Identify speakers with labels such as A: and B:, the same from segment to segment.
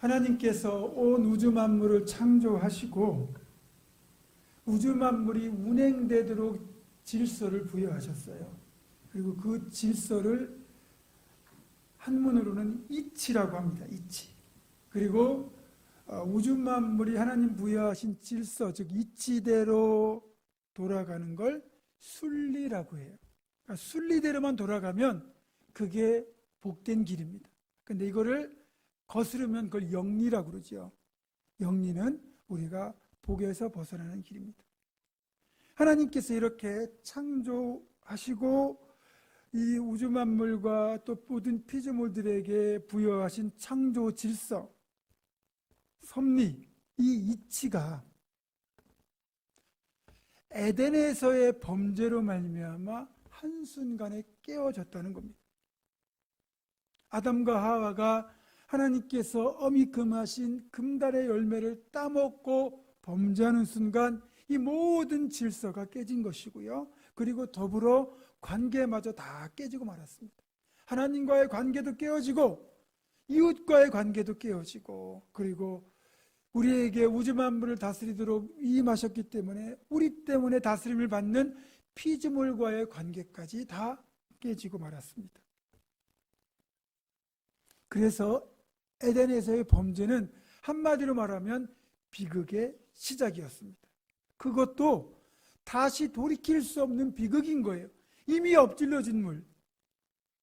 A: 하나님께서 온 우주 만물을 창조하시고 우주 만물이 운행되도록 질서를 부여하셨어요. 그리고 그 질서를 한문으로는 이치라고 합니다. 이치. 그리고 어, 우주 만물이 하나님 부여하신 질서, 즉 이치대로 돌아가는 걸 순리라고 해요. 그러니까 순리대로만 돌아가면 그게 복된 길입니다. 근데 이거를 거스르면 그걸 영리라고 그러죠 영리는 우리가 복에서 벗어나는 길입니다. 하나님께서 이렇게 창조하시고 이 우주 만물과 또 모든 피조물들에게 부여하신 창조 질서, 섭리, 이 이치가 에덴에서의 범죄로 말미암아 한순간에 깨어졌다는 겁니다. 아담과 하와가 하나님께서 어미 금하신 금달의 열매를 따먹고 범죄하는 순간 이 모든 질서가 깨진 것이고요. 그리고 더불어 관계마저 다 깨지고 말았습니다. 하나님과의 관계도 깨어지고 이웃과의 관계도 깨어지고 그리고 우리에게 우주 만물을 다스리도록 임하셨기 때문에 우리 때문에 다스림을 받는 피지물과의 관계까지 다 깨지고 말았습니다. 그래서 에덴에서의 범죄는 한마디로 말하면 비극의 시작이었습니다. 그것도 다시 돌이킬 수 없는 비극인 거예요. 이미 엎질러진 물.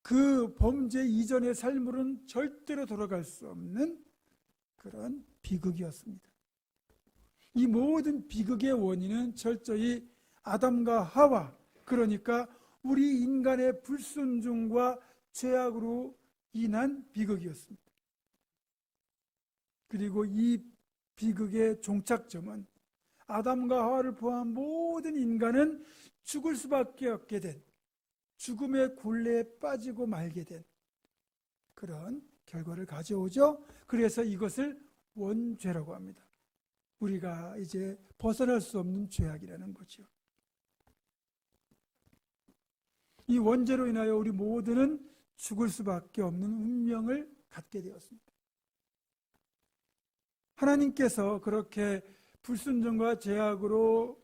A: 그 범죄 이전의 삶으로는 절대로 돌아갈 수 없는 그런 비극이었습니다. 이 모든 비극의 원인은 철저히 아담과 하와, 그러니까 우리 인간의 불순종과 죄악으로 인한 비극이었습니다. 그리고 이 비극의 종착점은 아담과 하와를 포함한 모든 인간은 죽을 수밖에 없게 된 죽음의 굴레에 빠지고 말게 된 그런 결과를 가져오죠. 그래서 이것을 원죄라고 합니다. 우리가 이제 벗어날 수 없는 죄악이라는 거죠. 이 원죄로 인하여 우리 모두는 죽을 수밖에 없는 운명을 갖게 되었습니다. 하나님께서 그렇게 불순종과 죄악으로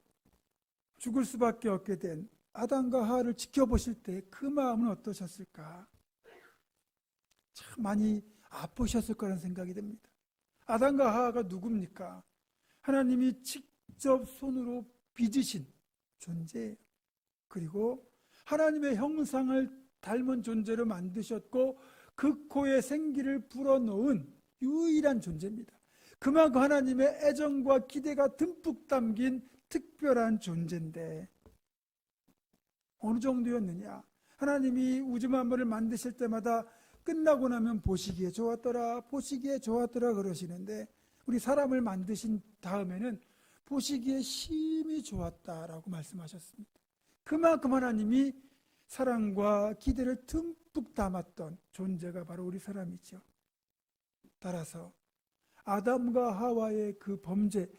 A: 죽을 수밖에 없게 된 아담과 하하를 지켜보실 때 그 마음은 어떠셨을까? 참 많이 아프셨을 거라는 생각이 듭니다. 아담과 하하가 누굽니까? 하나님이 직접 손으로 빚으신 존재예요. 그리고 하나님의 형상을 닮은 존재로 만드셨고 그 코에 생기를 불어넣은 유일한 존재입니다. 그만큼 그 하나님의 애정과 기대가 듬뿍 담긴 특별한 존재인데 어느 정도였느냐? 하나님이 우주 만물을 만드실 때마다 끝나고 나면 보시기에 좋았더라, 보시기에 좋았더라 그러시는데 우리 사람을 만드신 다음에는 보시기에 심히 좋았다라고 말씀하셨습니다. 그만큼 하나님이 사랑과 기대를 듬뿍 담았던 존재가 바로 우리 사람이죠. 따라서 아담과 하와의 그 범죄,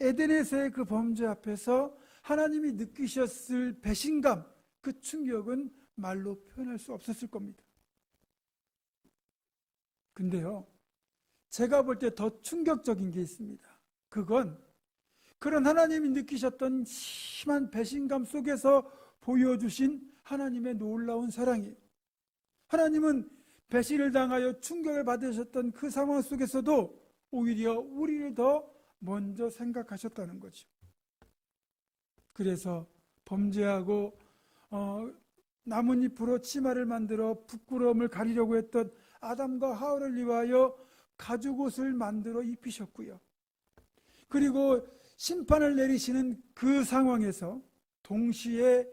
A: 에덴에서의 그 범죄 앞에서 하나님이 느끼셨을 배신감, 그 충격은 말로 표현할 수 없었을 겁니다. 근데요, 제가 볼 때 더 충격적인 게 있습니다. 그건 그런 하나님이 느끼셨던 심한 배신감 속에서 보여주신 하나님의 놀라운 사랑이 하나님은 배신을 당하여 충격을 받으셨던 그 상황 속에서도 오히려 우리를 더 먼저 생각하셨다는 거죠. 그래서 범죄하고 어, 나뭇잎으로 치마를 만들어 부끄러움을 가리려고 했던 아담과 하울을 위하여 가죽옷을 만들어 입히셨고요. 그리고 심판을 내리시는 그 상황에서 동시에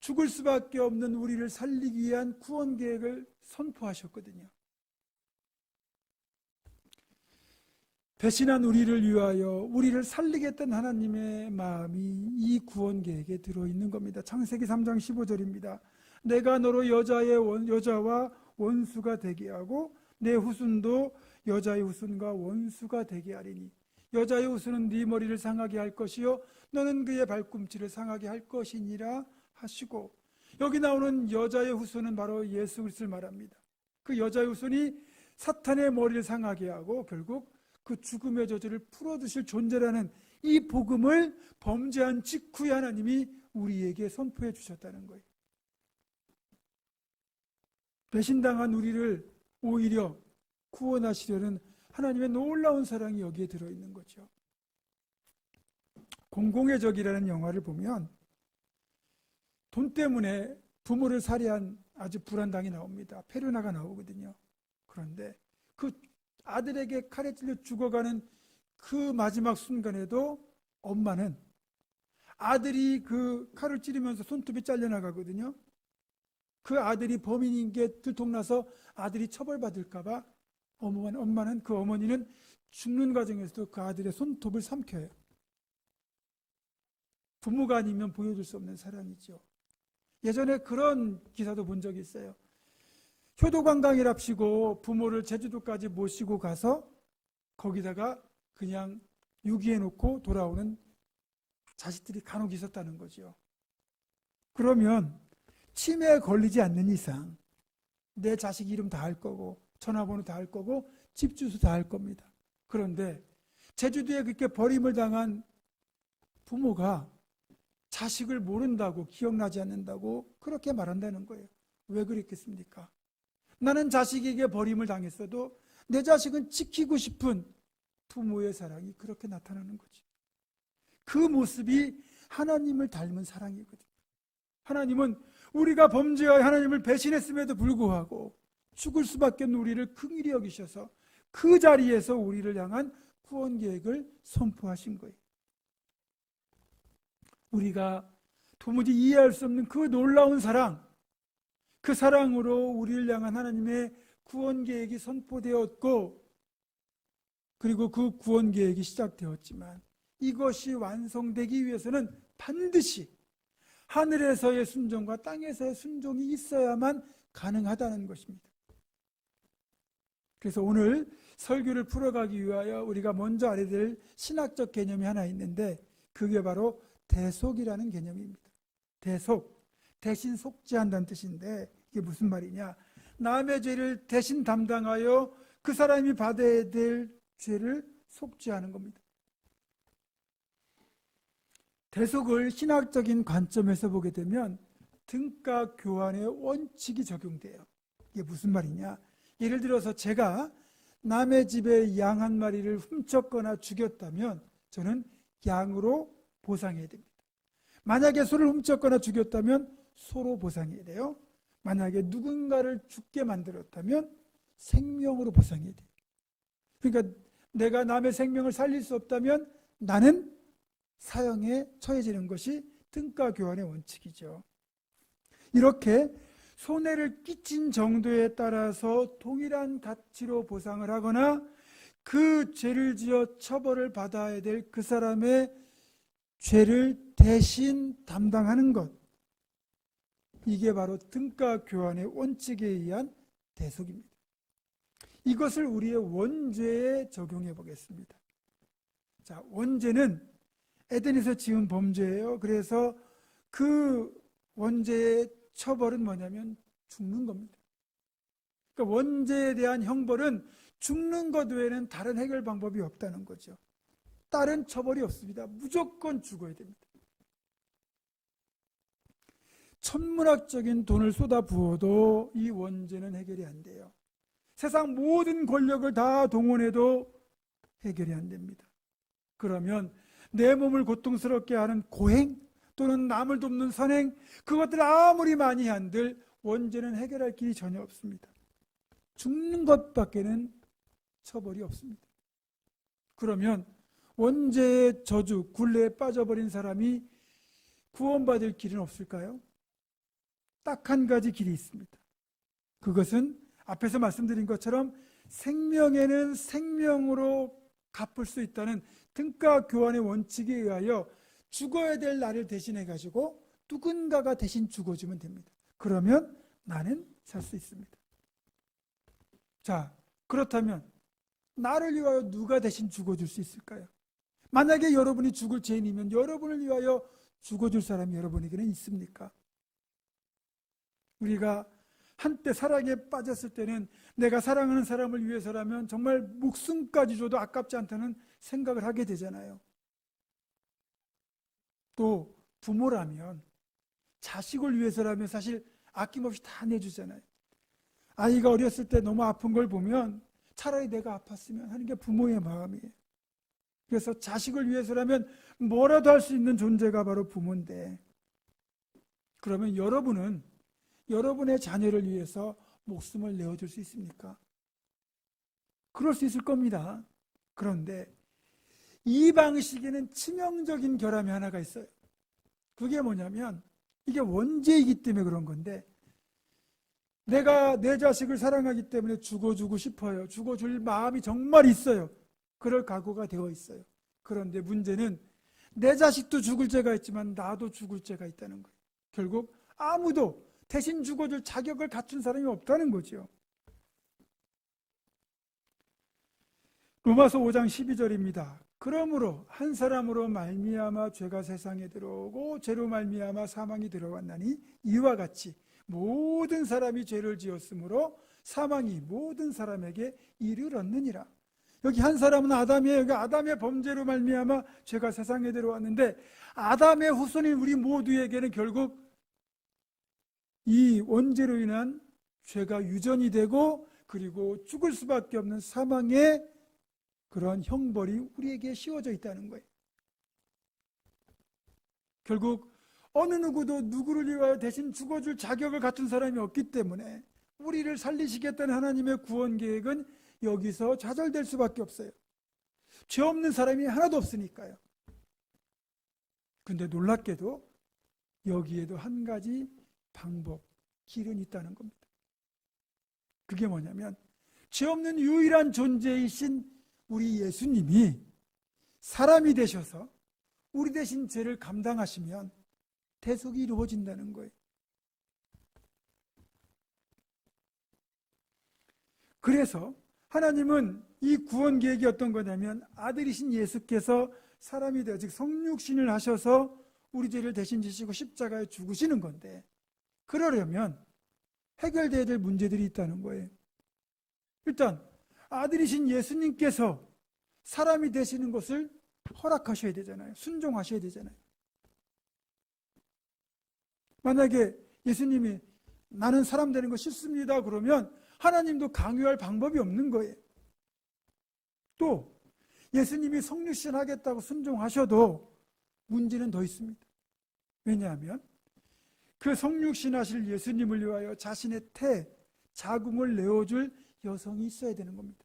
A: 죽을 수밖에 없는 우리를 살리기 위한 구원 계획을 선포하셨거든요. 배신한 우리를 위하여 우리를 살리겠다는 하나님의 마음이 이 구원 계획에 들어 있는 겁니다. 창세기 3장 15절입니다. 내가 너로 여자의 원, 여자와 원수가 되게 하고 내 후손도 여자의 후손과 원수가 되게 하리니 여자의 후손은 네 머리를 상하게 할 것이요 너는 그의 발꿈치를 상하게 할 것이니라 하시고 여기 나오는 여자의 후손은 바로 예수 그리스도를 말합니다. 그 여자의 후손이 사탄의 머리를 상하게 하고 결국 그 죽음의 저주를 풀어드실 존재라는 이 복음을 범죄한 직후에 하나님이 우리에게 선포해 주셨다는 거예요. 배신당한 우리를 오히려 구원하시려는 하나님의 놀라운 사랑이 여기에 들어있는 거죠. 공공의 적이라는 영화를 보면 돈 때문에 부모를 살해한 아주 불안당이 나옵니다. 페르나가 나오거든요. 그런데 그 아들에게 칼에 찔려 죽어가는 그 마지막 순간에도 엄마는 아들이 그 칼을 찌르면서 손톱이 잘려나가거든요. 그 아들이 범인인 게 들통나서 아들이 처벌받을까봐 어머만 엄마는 그 어머니는 죽는 과정에서도 그 아들의 손톱을 삼켜요. 부모가 아니면 보여줄 수 없는 사랑이죠. 예전에 그런 기사도 본 적이 있어요. 효도 관광이랍시고 부모를 제주도까지 모시고 가서 거기다가 그냥 유기해 놓고 돌아오는 자식들이 간혹 있었다는 거죠. 그러면 치매에 걸리지 않는 이상 내 자식 이름 다 할 거고 전화번호 다 할 거고 집 주소 다 할 겁니다. 그런데 제주도에 그렇게 버림을 당한 부모가 자식을 모른다고 기억나지 않는다고 그렇게 말한다는 거예요. 왜 그랬겠습니까? 나는 자식에게 버림을 당했어도 내 자식은 지키고 싶은 부모의 사랑이 그렇게 나타나는 거지. 그 모습이 하나님을 닮은 사랑이거든. 하나님은 우리가 범죄하여 하나님을 배신했음에도 불구하고 죽을 수밖에 없는 우리를 긍휼히 여기셔서 그 자리에서 우리를 향한 구원 계획을 선포하신 거예요. 우리가 도무지 이해할 수 없는 그 놀라운 사랑, 그 사랑으로 우리를 향한 하나님의 구원 계획이 선포되었고 그리고 그 구원 계획이 시작되었지만 이것이 완성되기 위해서는 반드시 하늘에서의 순종과 땅에서의 순종이 있어야만 가능하다는 것입니다. 그래서 오늘 설교를 풀어가기 위하여 우리가 먼저 알아야 될 신학적 개념이 하나 있는데 그게 바로 대속이라는 개념입니다. 대속. 대신 속죄한다는 뜻인데 이게 무슨 말이냐? 남의 죄를 대신 담당하여 그 사람이 받아야 될 죄를 속죄하는 겁니다. 대속을 신학적인 관점에서 보게 되면 등가 교환의 원칙이 적용돼요. 이게 무슨 말이냐? 예를 들어서 제가 남의 집에 양 한 마리를 훔쳤거나 죽였다면 저는 양으로 보상해야 됩니다. 만약에 소를 훔쳤거나 죽였다면 소로 보상해야 돼요. 만약에 누군가를 죽게 만들었다면 생명으로 보상해야 돼요. 그러니까 내가 남의 생명을 살릴 수 없다면 나는 사형에 처해지는 것이 등가 교환의 원칙이죠. 이렇게 손해를 끼친 정도에 따라서 동일한 가치로 보상을 하거나 그 죄를 지어 처벌을 받아야 될 그 사람의 죄를 대신 담당하는 것. 이게 바로 등가 교환의 원칙에 의한 대속입니다. 이것을 우리의 원죄에 적용해 보겠습니다. 자, 원죄는 에덴에서 지은 범죄예요. 그래서 그 원죄의 처벌은 뭐냐면 죽는 겁니다. 그러니까 원죄에 대한 형벌은 죽는 것 외에는 다른 해결 방법이 없다는 거죠. 다른 처벌이 없습니다. 무조건 죽어야 됩니다. 천문학적인 돈을 쏟아부어도 이 원죄는 해결이 안 돼요. 세상 모든 권력을 다 동원해도 해결이 안 됩니다. 그러면 내 몸을 고통스럽게 하는 고행 또는 남을 돕는 선행 그것들 아무리 많이 한들 원죄는 해결할 길이 전혀 없습니다. 죽는 것밖에는 처벌이 없습니다. 그러면 원죄의 저주 굴레에 빠져버린 사람이 구원받을 길은 없을까요? 딱한 가지 길이 있습니다. 그것은 앞에서 말씀드린 것처럼 생명에는 생명으로 갚을 수 있다는 등가 교환의 원칙에 의하여 죽어야 될 나를 대신해 가지고 누군가가 대신 죽어주면 됩니다. 그러면 나는 살 수 있습니다. 자, 그렇다면 나를 위하여 누가 대신 죽어줄 수 있을까요? 만약에 여러분이 죽을 죄인이면 여러분을 위하여 죽어줄 사람이 여러분에게는 있습니까? 우리가 한때 사랑에 빠졌을 때는 내가 사랑하는 사람을 위해서라면 정말 목숨까지 줘도 아깝지 않다는 생각을 하게 되잖아요. 또 부모라면 자식을 위해서라면 사실 아낌없이 다 내주잖아요. 아이가 어렸을 때 너무 아픈 걸 보면 차라리 내가 아팠으면 하는 게 부모의 마음이에요. 그래서 자식을 위해서라면 뭐라도 할 수 있는 존재가 바로 부모인데 그러면 여러분은 여러분의 자녀를 위해서 목숨을 내어줄 수 있습니까? 그럴 수 있을 겁니다. 그런데 이 방식에는 치명적인 결함이 하나가 있어요. 그게 뭐냐면 이게 원죄이기 때문에 그런 건데 내가 내 자식을 사랑하기 때문에 죽어주고 싶어요. 죽어줄 마음이 정말 있어요. 그럴 각오가 되어 있어요. 그런데 문제는 내 자식도 죽을 죄가 있지만 나도 죽을 죄가 있다는 거예요. 결국 아무도 대신 죽어줄 자격을 갖춘 사람이 없다는 거지요. 로마서 5장 12절입니다. 그러므로 한 사람으로 말미암아 죄가 세상에 들어오고 죄로 말미암아 사망이 들어왔나니 이와 같이 모든 사람이 죄를 지었으므로 사망이 모든 사람에게 이르렀느니라. 여기 한 사람은 아담이에요. 여기 아담의 범죄로 말미암아 죄가 세상에 들어왔는데 아담의 후손인 우리 모두에게는 결국 이 원죄로 인한 죄가 유전이 되고 그리고 죽을 수밖에 없는 사망의 그러한 형벌이 우리에게 씌워져 있다는 거예요. 결국 어느 누구도 누구를 위하여 대신 죽어줄 자격을 갖춘 사람이 없기 때문에 우리를 살리시겠다는 하나님의 구원 계획은 여기서 좌절될 수밖에 없어요. 죄 없는 사람이 하나도 없으니까요. 근데 놀랍게도 여기에도 한 가지 방법, 길은 있다는 겁니다. 그게 뭐냐면 죄 없는 유일한 존재이신 우리 예수님이 사람이 되셔서 우리 대신 죄를 감당하시면 대속이 이루어진다는 거예요. 그래서 하나님은 이 구원 계획이 어떤 거냐면 아들이신 예수께서 사람이 되어 즉 성육신을 하셔서 우리 죄를 대신 지시고 십자가에 죽으시는 건데 그러려면 해결돼야 될 문제들이 있다는 거예요. 일단 아들이신 예수님께서 사람이 되시는 것을 허락하셔야 되잖아요. 순종하셔야 되잖아요. 만약에 예수님이 나는 사람 되는 거 싫습니다. 그러면 하나님도 강요할 방법이 없는 거예요. 또 예수님이 성육신 하겠다고 순종하셔도 문제는 더 있습니다. 왜냐하면 그 성육신하실 예수님을 위하여 자신의 태, 자궁을 내어줄 여성이 있어야 되는 겁니다.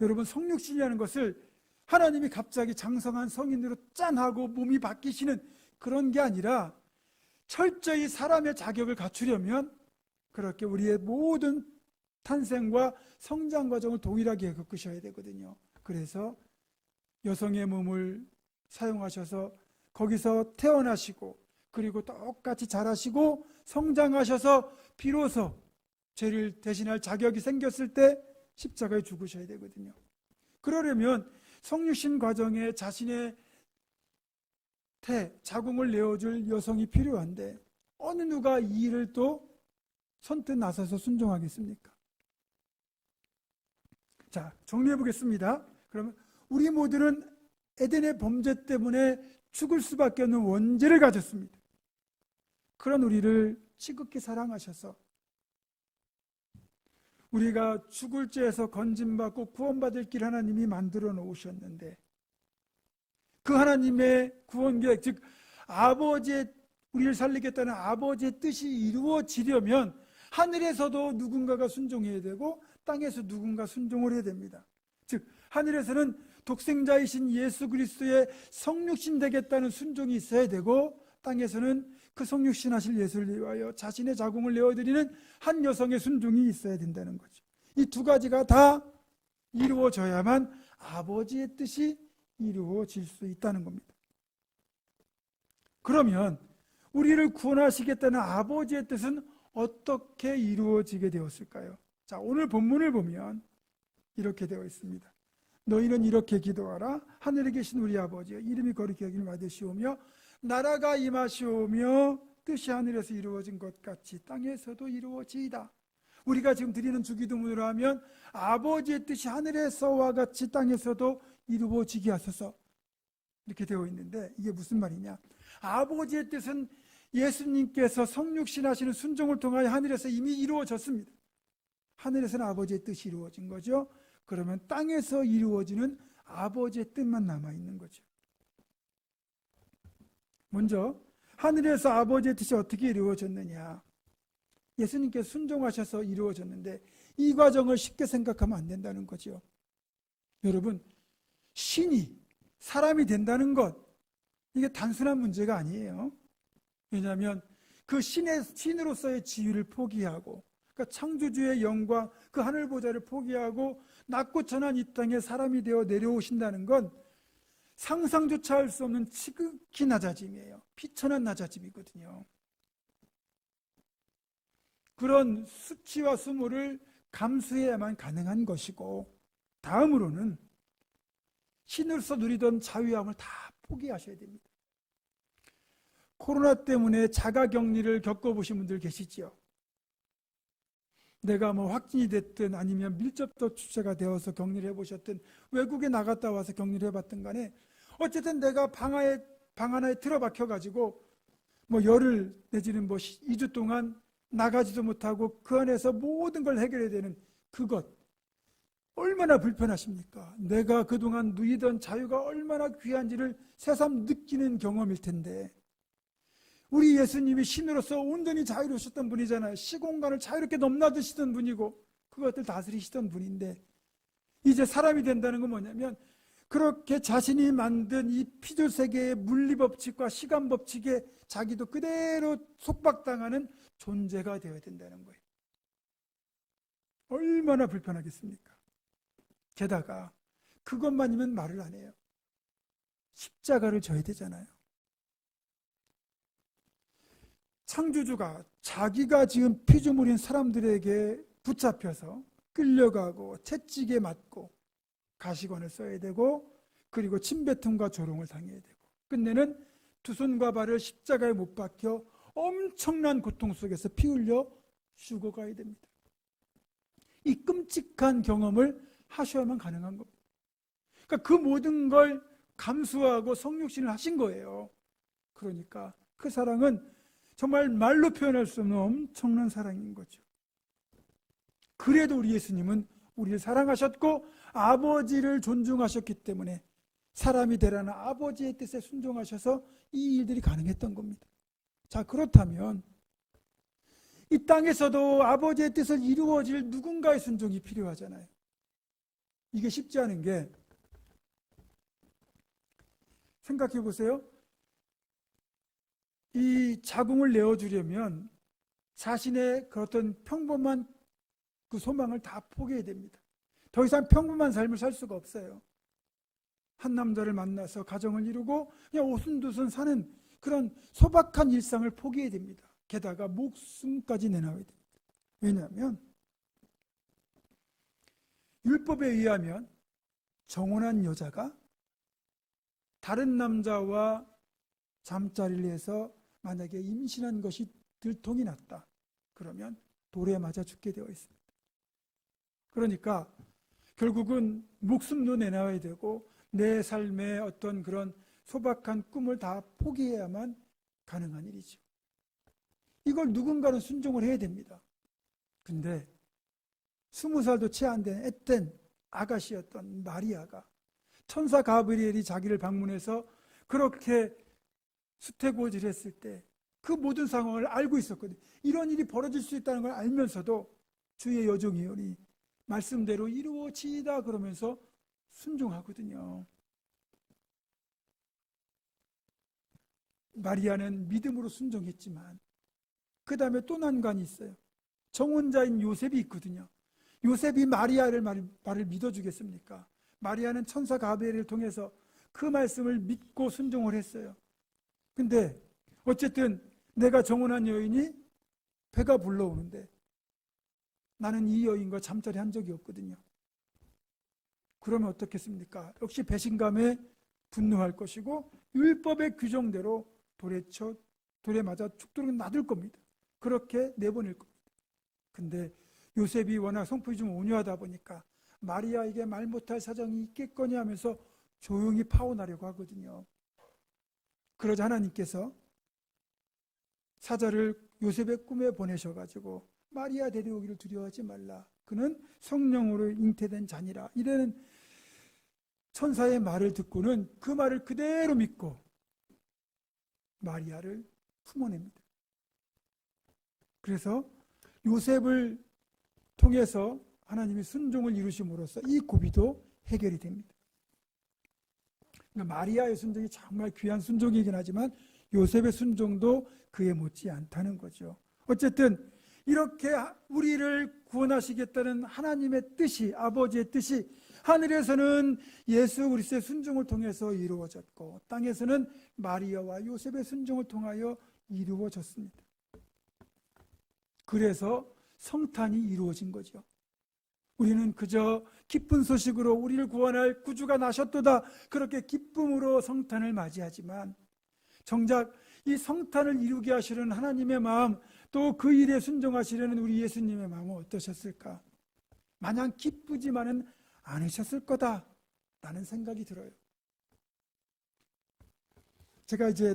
A: 여러분 성육신이라는 것을 하나님이 갑자기 장성한 성인으로 짠하고 몸이 바뀌시는 그런 게 아니라 철저히 사람의 자격을 갖추려면 그렇게 우리의 모든 탄생과 성장 과정을 동일하게 겪으셔야 되거든요. 그래서 여성의 몸을 사용하셔서 거기서 태어나시고 그리고 똑같이 자라시고 성장하셔서 비로소 죄를 대신할 자격이 생겼을 때 십자가에 죽으셔야 되거든요. 그러려면 성육신 과정에 자신의 태, 자궁을 내어줄 여성이 필요한데 어느 누가 이 일을 또 선뜻 나서서 순종하겠습니까? 자, 정리해 보겠습니다. 그러면 우리 모두는 에덴의 범죄 때문에 죽을 수밖에 없는 원죄를 가졌습니다. 그런 우리를 지극히 사랑하셔서 우리가 죽을 죄에서 건진받고 구원받을 길 하나님이 만들어 놓으셨는데 그 하나님의 구원 계획 즉 아버지의 우리를 살리겠다는 아버지의 뜻이 이루어지려면 하늘에서도 누군가가 순종해야 되고 땅에서 누군가 순종을 해야 됩니다. 즉 하늘에서는 독생자이신 예수 그리스도의 성육신 되겠다는 순종이 있어야 되고 땅에서는 그 성육신 하실 예수를 위하여 자신의 자궁을 내어드리는 한 여성의 순종이 있어야 된다는 거죠. 이 두 가지가 다 이루어져야만 아버지의 뜻이 이루어질 수 있다는 겁니다. 그러면 우리를 구원하시겠다는 아버지의 뜻은 어떻게 이루어지게 되었을까요? 자, 오늘 본문을 보면 이렇게 되어 있습니다. 너희는 이렇게 기도하라 하늘에 계신 우리 아버지 이름이 거룩히 여김을 받으시오며 나라가 임하시오며 뜻이 하늘에서 이루어진 것 같이 땅에서도 이루어지이다 우리가 지금 드리는 주기도문으로 하면 아버지의 뜻이 하늘에서와 같이 땅에서도 이루어지게 하소서 이렇게 되어 있는데 이게 무슨 말이냐 아버지의 뜻은 예수님께서 성육신 하시는 순종을 통하여 하늘에서 이미 이루어졌습니다 하늘에서는 아버지의 뜻이 이루어진 거죠 그러면 땅에서 이루어지는 아버지의 뜻만 남아 있는 거죠. 먼저 하늘에서 아버지의 뜻이 어떻게 이루어졌느냐? 예수님께 순종하셔서 이루어졌는데 이 과정을 쉽게 생각하면 안 된다는 거죠 여러분, 신이 사람이 된다는 것 이게 단순한 문제가 아니에요. 왜냐하면 그 신의 신으로서의 지위를 포기하고 그러니까 창조주의 영과 그 하늘 보좌를 포기하고 낮고 천한 이 땅에 사람이 되어 내려오신다는 건 상상조차 할 수 없는 지극히 낮아짐이에요. 피천한 낮아짐이거든요. 그런 수치와 수모를 감수해야만 가능한 것이고 다음으로는 신으로서 누리던 자유함을 다 포기하셔야 됩니다. 코로나 때문에 자가격리를 겪어보신 분들 계시지요? 내가 뭐 확진이 됐든 아니면 밀접 도추세가 되어서 격리를 해보셨든 외국에 나갔다 와서 격리를 해봤든 간에 어쨌든 내가 방 안에 방 하나에 틀어박혀가지고 뭐 열흘 내지는 뭐 2주 동안 나가지도 못하고 그 안에서 모든 걸 해결해야 되는 그것 얼마나 불편하십니까? 내가 그동안 누이던 자유가 얼마나 귀한지를 새삼 느끼는 경험일 텐데 우리 예수님이 신으로서 온전히 자유로우셨던 분이잖아요. 시공간을 자유롭게 넘나드시던 분이고 그것들 다스리시던 분인데 이제 사람이 된다는 건 뭐냐면 그렇게 자신이 만든 이 피조 세계의 물리 법칙과 시간 법칙에 자기도 그대로 속박당하는 존재가 되어야 된다는 거예요. 얼마나 불편하겠습니까? 게다가 그것만이면 말을 안 해요. 십자가를 져야 되잖아요. 창조주가 자기가 지금 피조물인 사람들에게 붙잡혀서 끌려가고 채찍에 맞고 가시관을 써야 되고 그리고 침뱉음과 조롱을 당해야 되고 끝내는 두 손과 발을 십자가에 못 박혀 엄청난 고통 속에서 피 흘려 죽어가야 됩니다. 이 끔찍한 경험을 하셔야만 가능한 겁니다. 그러니까 그 모든 걸 감수하고 성육신을 하신 거예요. 그러니까 그 사랑은 정말 말로 표현할 수 없는 엄청난 사랑인 거죠. 그래도 우리 예수님은 우리를 사랑하셨고 아버지를 존중하셨기 때문에 사람이 되라는 아버지의 뜻에 순종하셔서 이 일들이 가능했던 겁니다. 자, 그렇다면 이 땅에서도 아버지의 뜻을 이루어질 누군가의 순종이 필요하잖아요. 이게 쉽지 않은 게 생각해 보세요. 이 자궁을 내어주려면 자신의 그렇던 평범한 그 소망을 다 포기해야 됩니다. 더 이상 평범한 삶을 살 수가 없어요. 한 남자를 만나서 가정을 이루고 그냥 오순도순 사는 그런 소박한 일상을 포기해야 됩니다. 게다가 목숨까지 내놔야 됩니다. 왜냐하면 율법에 의하면 정혼한 여자가 다른 남자와 잠자리를 해서 만약에 임신한 것이 들통이 났다. 그러면 돌에 맞아 죽게 되어 있습니다. 그러니까 결국은 목숨도 내놔야 되고 내 삶의 어떤 그런 소박한 꿈을 다 포기해야만 가능한 일이죠. 이걸 누군가는 순종을 해야 됩니다. 근데 스무 살도 채 안 된 앳된 아가씨였던 마리아가 천사 가브리엘이 자기를 방문해서 그렇게 수태고지를 했을 때 그 모든 상황을 알고 있었거든. 요 이런 일이 벌어질 수 있다는 걸 알면서도 주의 여종 이온이 말씀대로 이루어지다 그러면서 순종하거든요. 마리아는 믿음으로 순종했지만 그 다음에 또 난관이 있어요. 정혼자인 요셉이 있거든요. 요셉이 마리아를 말, 말을 믿어주겠습니까? 마리아는 천사 가브리엘 통해서 그 말씀을 믿고 순종을 했어요. 근데 어쨌든 내가 정혼한 여인이 배가 불러오는데 나는 이 여인과 잠자리 한 적이 없거든요. 그러면 어떻겠습니까? 역시 배신감에 분노할 것이고 율법의 규정대로 돌에 쳐 돌에 맞아 죽도록 놔둘 겁니다. 그렇게 내보낼 겁니다. 근데 요셉이 워낙 성품이 좀 온유하다 보니까 마리아에게 말 못할 사정이 있겠거니 하면서 조용히 파혼하려고 하거든요. 그러자 하나님께서 사자를 요셉의 꿈에 보내셔가지고 마리아 데려오기를 두려워하지 말라. 그는 성령으로 잉태된 자니라. 이래는 천사의 말을 듣고는 그 말을 그대로 믿고 마리아를 품어냅니다. 그래서 요셉을 통해서 하나님이 순종을 이루심으로써 이 고비도 해결이 됩니다. 그러니까 마리아의 순종이 정말 귀한 순종이긴 하지만 요셉의 순종도 그에 못지 않다는 거죠. 어쨌든 이렇게 우리를 구원하시겠다는 하나님의 뜻이 아버지의 뜻이 하늘에서는 예수 그리스도의 순종을 통해서 이루어졌고 땅에서는 마리아와 요셉의 순종을 통하여 이루어졌습니다. 그래서 성탄이 이루어진 거죠. 우리는 그저 기쁜 소식으로 우리를 구원할 구주가 나셨도다. 그렇게 기쁨으로 성탄을 맞이하지만 정작 이 성탄을 이루게 하시려는 하나님의 마음 또 그 일에 순종하시려는 우리 예수님의 마음은 어떠셨을까? 마냥 기쁘지만은 않으셨을 거다. 라는 생각이 들어요. 제가 이제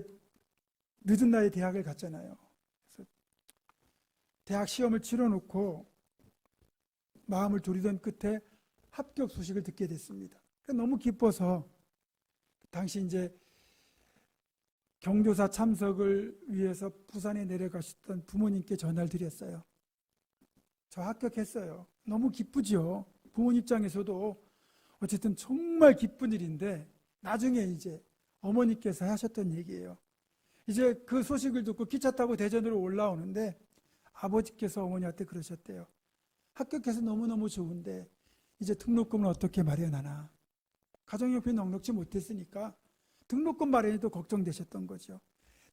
A: 늦은 나이 대학을 갔잖아요. 그래서 대학 시험을 치러놓고 마음을 졸이던 끝에 합격 소식을 듣게 됐습니다. 그러니까 너무 기뻐서 그 당시 이제 경조사 참석을 위해서 부산에 내려가셨던 부모님께 전화를 드렸어요. 저 합격했어요. 너무 기쁘죠. 부모 입장에서도 어쨌든 정말 기쁜 일인데 나중에 이제 어머니께서 하셨던 얘기예요. 이제 그 소식을 듣고 기차 타고 대전으로 올라오는데 아버지께서 어머니한테 그러셨대요. 합격해서 너무너무 좋은데 이제 등록금을 어떻게 마련하나. 가정협회 넉넉지 못했으니까 등록금 마련이도 걱정되셨던 거죠.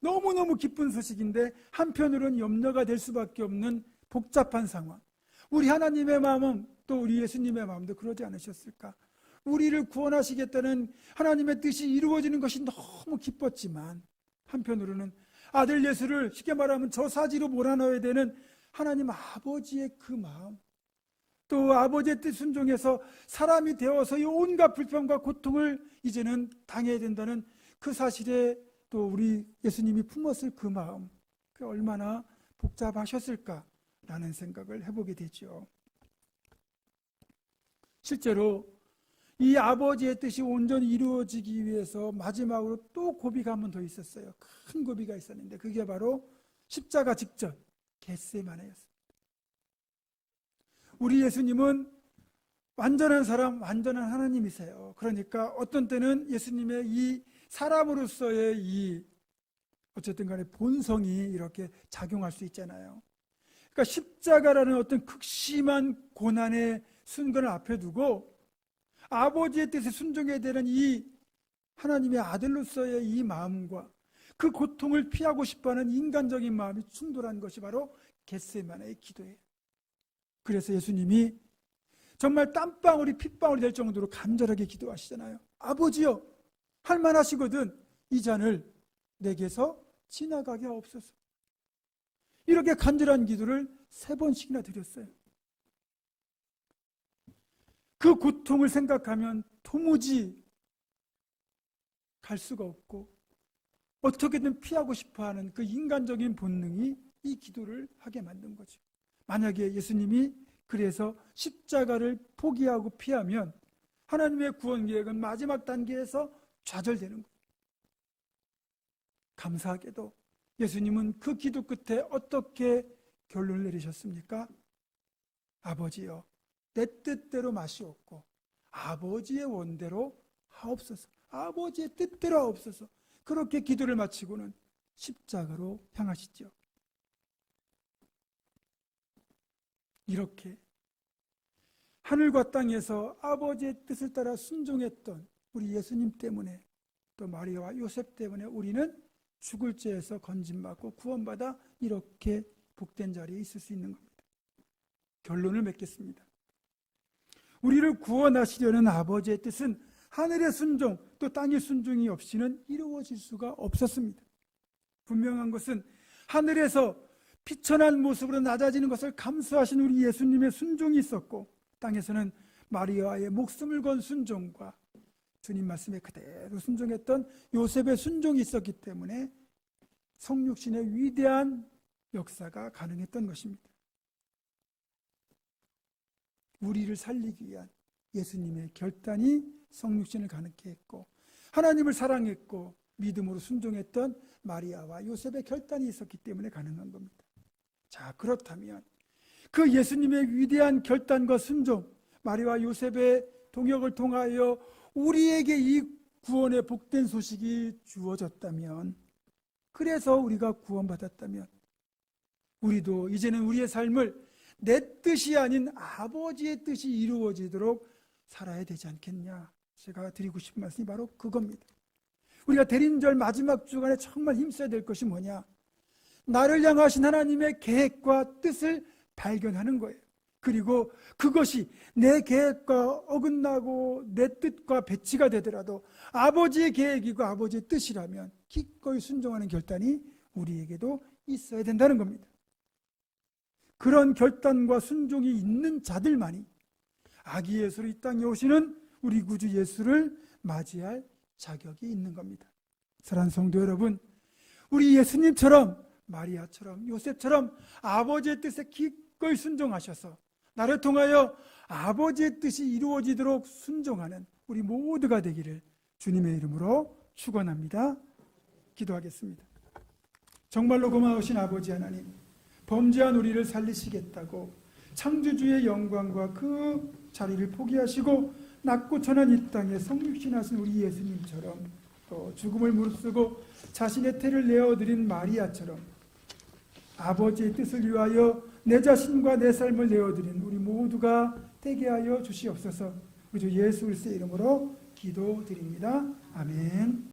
A: 너무너무 기쁜 소식인데 한편으로는 염려가 될 수밖에 없는 복잡한 상황. 우리 하나님의 마음은 또 우리 예수님의 마음도 그러지 않으셨을까? 우리를 구원하시겠다는 하나님의 뜻이 이루어지는 것이 너무 기뻤지만 한편으로는 아들 예수를 쉽게 말하면 저 사지로 몰아넣어야 되는 하나님 아버지의 그 마음 또 아버지의 뜻 순종해서 사람이 되어서 이 온갖 불평과 고통을 이제는 당해야 된다는 그 사실에 또 우리 예수님이 품었을 그 마음, 그 얼마나 복잡하셨을까라는 생각을 해보게 되죠. 실제로 이 아버지의 뜻이 온전히 이루어지기 위해서 마지막으로 또 고비가 한 번 더 있었어요. 큰 고비가 있었는데 그게 바로 십자가 직전 겟세만네였어요 우리 예수님은 완전한 사람, 완전한 하나님이세요. 그러니까 어떤 때는 예수님의 이 사람으로서의 이 어쨌든 간에 본성이 이렇게 작용할 수 있잖아요. 그러니까 십자가라는 어떤 극심한 고난의 순간을 앞에 두고 아버지의 뜻에 순종해야 되는 이 하나님의 아들로서의 이 마음과 그 고통을 피하고 싶어하는 인간적인 마음이 충돌한 것이 바로 겟세만의 기도예요. 그래서 예수님이 정말 땀방울이 핏방울이 될 정도로 간절하게 기도하시잖아요. 아버지여, 할만하시거든 이 잔을 내게서 지나가게 하옵소서. 이렇게 간절한 기도를 세 번씩이나 드렸어요. 그 고통을 생각하면 도무지 갈 수가 없고 어떻게든 피하고 싶어 하는 그 인간적인 본능이 이 기도를 하게 만든 거죠. 만약에 예수님이 그래서 십자가를 포기하고 피하면 하나님의 구원 계획은 마지막 단계에서 좌절되는 거예요. 감사하게도 예수님은 그 기도 끝에 어떻게 결론을 내리셨습니까? 아버지여, 내 뜻대로 마시옵고, 아버지의 원대로 하옵소서, 아버지의 뜻대로 하옵소서, 그렇게 기도를 마치고는 십자가로 향하시죠. 이렇게 하늘과 땅에서 아버지의 뜻을 따라 순종했던 우리 예수님 때문에 또 마리아와 요셉 때문에 우리는 죽을 죄에서 건진받고 구원받아 이렇게 복된 자리에 있을 수 있는 겁니다. 결론을 맺겠습니다. 우리를 구원하시려는 아버지의 뜻은 하늘의 순종 또 땅의 순종이 없이는 이루어질 수가 없었습니다. 분명한 것은 하늘에서 피천한 모습으로 낮아지는 것을 감수하신 우리 예수님의 순종이 있었고 땅에서는 마리아의 목숨을 건 순종과 주님 말씀에 그대로 순종했던 요셉의 순종이 있었기 때문에 성육신의 위대한 역사가 가능했던 것입니다. 우리를 살리기 위한 예수님의 결단이 성육신을 가능케 했고 하나님을 사랑했고 믿음으로 순종했던 마리아와 요셉의 결단이 있었기 때문에 가능한 겁니다. 자, 그렇다면 그 예수님의 위대한 결단과 순종, 마리와 요셉의 동역을 통하여 우리에게 이 구원의 복된 소식이 주어졌다면, 그래서 우리가 구원받았다면, 우리도 이제는 우리의 삶을 내 뜻이 아닌 아버지의 뜻이 이루어지도록 살아야 되지 않겠냐. 제가 드리고 싶은 말씀이 바로 그겁니다. 우리가 대림절 마지막 주간에 정말 힘써야 될 것이 뭐냐? 나를 향하신 하나님의 계획과 뜻을 발견하는 거예요. 그리고 그것이 내 계획과 어긋나고 내 뜻과 배치가 되더라도 아버지의 계획이고 아버지의 뜻이라면 기꺼이 순종하는 결단이 우리에게도 있어야 된다는 겁니다. 그런 결단과 순종이 있는 자들만이 아기 예수로 이 땅에 오시는 우리 구주 예수를 맞이할 자격이 있는 겁니다. 사랑 성도 여러분, 우리 예수님처럼 마리아처럼 요셉처럼 아버지의 뜻에 기꺼이 순종하셔서 나를 통하여 아버지의 뜻이 이루어지도록 순종하는 우리 모두가 되기를 주님의 이름으로 축원합니다. 기도하겠습니다. 정말로 고마우신 아버지 하나님, 범죄한 우리를 살리시겠다고 창조주의 영광과 그 자리를 포기하시고 낮고 천한 이 땅에 성육신하신 우리 예수님처럼 또 죽음을 무릅쓰고 자신의 태를 내어드린 마리아처럼 아버지의 뜻을 위하여 내 자신과 내 삶을 내어드린 우리 모두가 되게 하여 주시옵소서. 우리 주 예수 그리스의 이름으로 기도드립니다. 아멘.